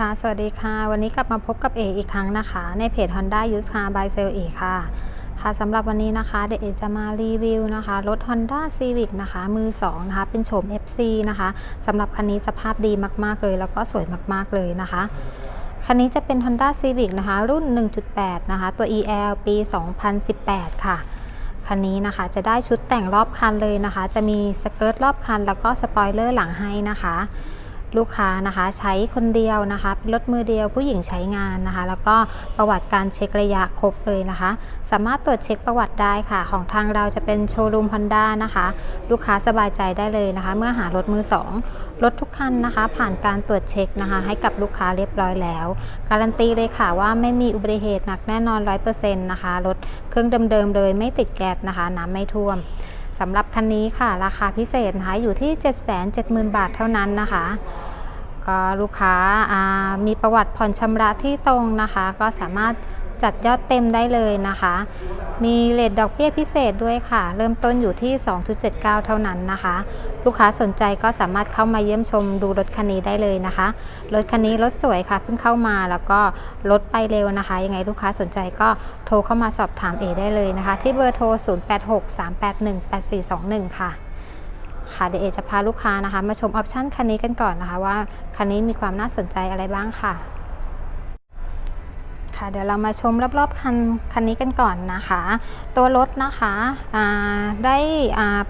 ค่ะ สวัสดีค่ะ วันนี้กลับมาพบกับเออีกครั้งนะคะ ในเพจ Honda Used Car by Sale เอค่ะ ค่ะสำหรับวันนี้นะคะเดเอจะมารีวิวนะคะ รถ Honda Civic นะคะ มือ2นะคะ เป็นโฉม FC นะคะสำหรับคันนี้สภาพดีมากๆเลย แล้วก็สวยมากๆเลยนะคะ คันนี้จะเป็น Honda Civic นะคะ รุ่น 1.8 นะคะ ตัว EL ปี 2018 ค่ะคันนี้นะคะจะได้ชุดแต่งรอบคันเลยนะคะ จะมีสเกิร์ตรอบคัน แล้วก็สปอยเลอร์หลังให้นะคะ ลูกค้านะคะใช้คนเดียวนะคะเป็นรถมือเดียวผู้หญิงใช้งานนะคะ แล้วก็ประวัติการเช็คระยะครบเลยนะคะ สามารถตรวจเช็คประวัติได้ค่ะ ของทางเราจะเป็นโชว์รูม Honda นะคะ ลูกค้าสบายใจได้เลยนะคะ เมื่อหารถมือ 2 รถทุกคันนะคะ ผ่านการตรวจเช็คนะคะ ให้กับลูกค้าเรียบร้อยแล้ว การันตีเลยค่ะว่าไม่มีอุบัติเหตุหนักแน่นอน 100%นะคะรถเครื่องเดิมๆเลยไม่ติดแก๊สนะคะน้ำไม่ท่วม สำหรับคันนี้ค่ะ ราคาพิเศษนะคะอยู่ที่ 770,000 บาทเท่านั้นนะคะ ก็ลูกค้ามีประวัติผ่อนชำระที่ตรงนะคะ ก็สามารถ จัดยอดเต็มได้เลยนะคะ มีเลทดอกเบี้ยพิเศษด้วยค่ะ เริ่มต้นอยู่ที่ 2.79 เท่านั้นนะคะ ลูกค้าสนใจก็สามารถเข้ามาเยี่ยมชมดูรถคันนี้ได้เลยนะคะ รถคันนี้รถสวยค่ะ เพิ่งเข้ามาแล้วก็รถไปเร็วนะคะ ยังไงลูกค้าสนใจก็โทรเข้ามาสอบถามเอได้เลยนะคะ ที่เบอร์โทร 0863818421 ค่ะค่ะเดี๋ยวเอจะพาลูกค้านะคะ มาชมออปชันคันนี้กันก่อนนะคะ ว่าคันนี้มีความน่าสนใจอะไรบ้างค่ะ ค่ะเดี๋ยวเรามาชมรอบๆคันคันนี้กันก่อนนะคะ ตัวรถนะคะได้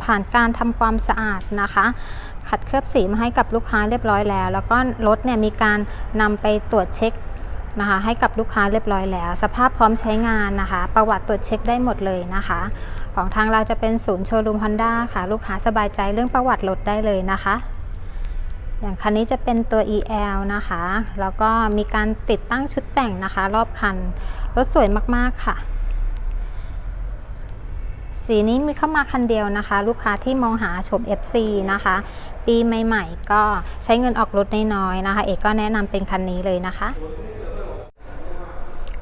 ผ่านการทำความสะอาดนะคะ ขัดเคลือบสีมาให้กับลูกค้าเรียบร้อยแล้ว แล้วก็รถเนี่ยมีการนำไปตรวจเช็คนะคะให้กับลูกค้าเรียบร้อยแล้ว สภาพพร้อมใช้งานนะคะ ประวัติตรวจเช็คได้หมดเลยนะคะ ของทางเราจะเป็นศูนย์โชว์รูมฮอนด้าค่ะ ลูกค้าสบายใจเรื่องประวัติรถได้เลยนะคะ อย่างคันนี้จะเป็นตัว EL นะคะ แล้วก็มีการติดตั้งชุดแต่งนะคะ รอบคัน รถสวยมากๆค่ะ สีนี้มีเข้ามาคันเดียวนะคะ ลูกค้าที่มองหาชม FC นะคะ ปีใหม่ๆ ก็ใช้เงินออกรถน้อยๆนะคะ เอกก็แนะนำเป็นคันนี้เลยนะคะ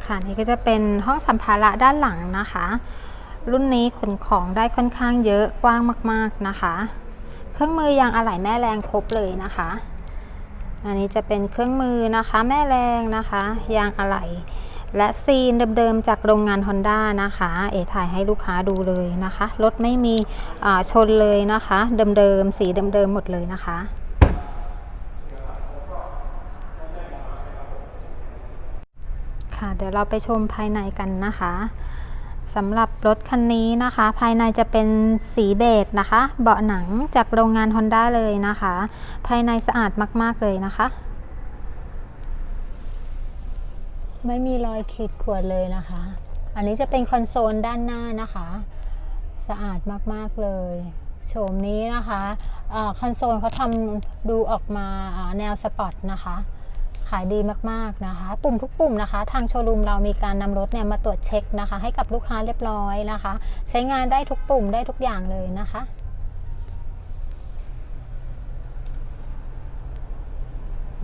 ค่ะนี่ก็จะเป็นห้องสัมภาระด้านหลังนะคะ รุ่นนี้ขนของได้ค่อนข้างเยอะกว้างมากๆนะคะ เครื่องมือยางอะไหล่แม่แรงครบเลยนะคะ อันนี้จะเป็นเครื่องมือนะคะแม่แรงนะคะ ยางอะไหล่และซีนเดิมๆจากโรงงาน Honda นะคะ เอถ่ายให้ลูกค้าดูเลยนะคะ รถไม่มีชนเลยนะคะ เดิมๆ สีเดิมๆ หมดเลยนะคะ ค่ะ เดี๋ยวเราไปชมภายในกันนะคะ สำหรับรถคันนี้นะคะ ภายในจะเป็นสีเบจนะคะ เบาะหนังจากโรงงาน Honda เลยนะคะ ภายในสะอาดมาก ๆ เลยนะคะ ไม่มีรอยขีดข่วนเลยนะคะ อันนี้จะเป็นคอนโซลด้านหน้านะคะ สะอาดมาก ๆ เลยโฉมนี้นะคะคอนโซลเขาทำดูออกมาแนวสปอร์ตนะคะ ขายดีมากๆนะคะ ปุ่มทุกปุ่มนะคะ ทางโชว์รูมเรามีการนำรถเนี่ยมาตรวจเช็คนะคะ ให้กับลูกค้าเรียบร้อยนะคะ ใช้งานได้ทุกปุ่มได้ทุกอย่างเลยนะคะ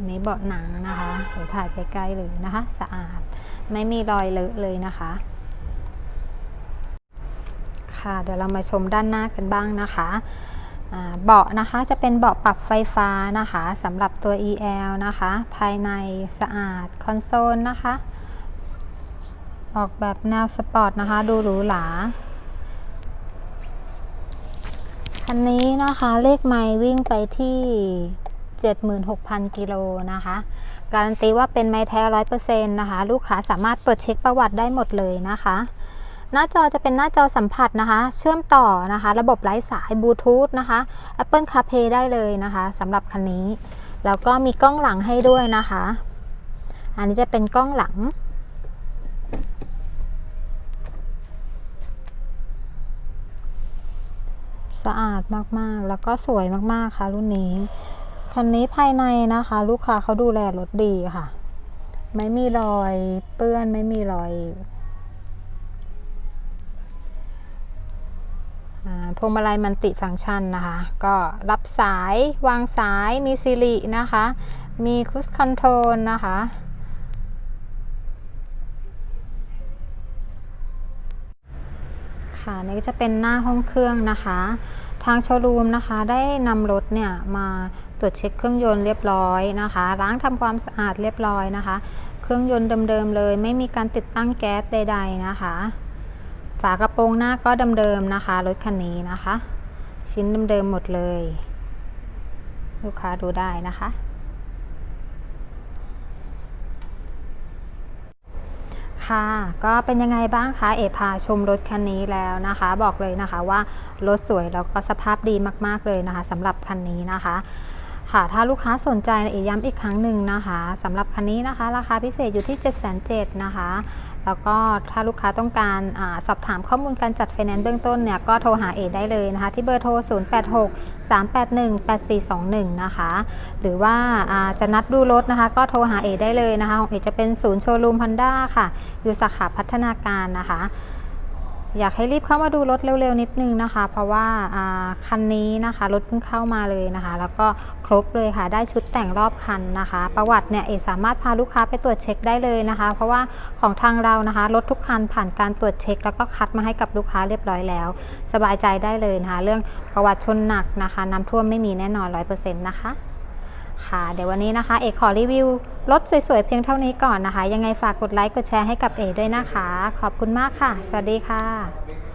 นี้เบาะหนังนะคะเดี๋ยวถ่ายใกล้ๆเลยนะคะ สะอาดไม่มีรอยเลอะเลยนะคะ ค่ะเดี๋ยวเรามาชมด้านหน้ากันบ้างนะคะ เบาะนะคะจะเป็นเบาะปรับไฟฟ้านะคะสำหรับตัว EL นะคะ ภายในสะอาดคอนโซลนะคะ ออกแบบแนวสปอร์ตนะคะ ดูหรูหราคันนี้นะคะเลขไมล์วิ่งไปที่ 76,000 กิโลนะคะ การันตีว่าเป็นไม้แท้ 100%นะคะ ลูกค้าสามารถตรวจเช็คประวัติได้หมดเลยนะคะ หน้าจอจะเป็นหน้าจอสัมผัสนะคะ เชื่อมต่อนะคะ ระบบไร้สายบลูทูธนะคะ Apple CarPlay ได้เลยนะคะสำหรับคันนี้ แล้วก็มีกล้องหลังให้ด้วยนะคะ อันนี้จะเป็นกล้องหลังสะอาดมากๆ แล้วก็สวยมากๆ ค่ะ รุ่นนี้ คันนี้ภายในนะคะ ลูกค้าเขาดูแลรถดีค่ะ ไม่มีรอยเปื้อนไม่มีรอย พวงมาลัยมันติฟังก์ชันนะคะ ก็รับสายวางสายมีซิรินะคะ มีคุชคอนโทรลนะคะ ค่ะนี่ก็จะเป็นหน้าห้องเครื่องนะคะ ทางโชว์รูมนะคะ ได้นำรถเนี่ยมาตรวจเช็คเครื่องยนต์เรียบร้อยนะคะ ล้างทำความสะอาดเรียบร้อยนะคะ เครื่องยนต์เดิมๆเลย ไม่มีการติดตั้งแก๊สใด ๆ นะคะ ฝากระโปรงหน้าก็เดิมๆนะคะรถคันนี้นะคะ ชิ้นเดิมๆหมดเลย ลูกค้าดูได้นะคะ ค่ะ ก็เป็นยังไงบ้างคะเอพาชมรถคันนี้แล้วนะคะ บอกเลยนะคะว่ารถสวยแล้วก็สภาพดีมากๆเลยนะคะสำหรับคันนี้นะคะ ค่ะถ้าลูกค้าสนใจเอย้ำอีกครั้งหนึ่งนะคะสำหรับคันนี้นะคะ ราคาพิเศษอยู่ที่ 7 7 0 0นะคะ แล้วก็ถ้าลูกค้าต้องการอสอบถามข้อมูลการจัดไฟแนนซ์เบื้องต้นเนี่ยก็โทรหาเอได้เลยนะคะ ที่เบอร์โทร 086 381 8421 นะคะ หรือว่าาจะนัดดูรถนะคะ ก็โทรหาเอได้เลยนะคะของเอจะเป็นศูนย์โชว์รูม Honda ค่ะ อยู่สาขาพัฒนาการนะคะ อยากให้รีบเข้ามาดูรถเร็วๆนิดนึงนะคะ เพราะว่าคันนี้นะคะรถเพิ่งเข้ามาเลยนะคะ แล้วก็ครบเลยค่ะได้ชุดแต่งรอบคันนะคะ ประวัติเนี่ยเอสามารถพาลูกค้าไปตรวจเช็คได้เลยนะคะ เพราะว่าของทางเรานะคะรถทุกคันผ่านการตรวจเช็ค แล้วก็คัดมาให้กับลูกค้าเรียบร้อยแล้ว สบายใจได้เลยนะคะ เรื่องประวัติชนหนักนะคะน้ำท่วมไม่มีแน่นอน100%นะคะ ค่ะเดี๋ยววันนี้นะคะ เอกขอรีวิวรถสวยๆ เพียงเท่านี้ก่อนนะคะ ยังไงฝากกดไลค์กดแชร์ให้กับเอกด้วยนะคะ ขอบคุณมากค่ะ สวัสดีค่ะ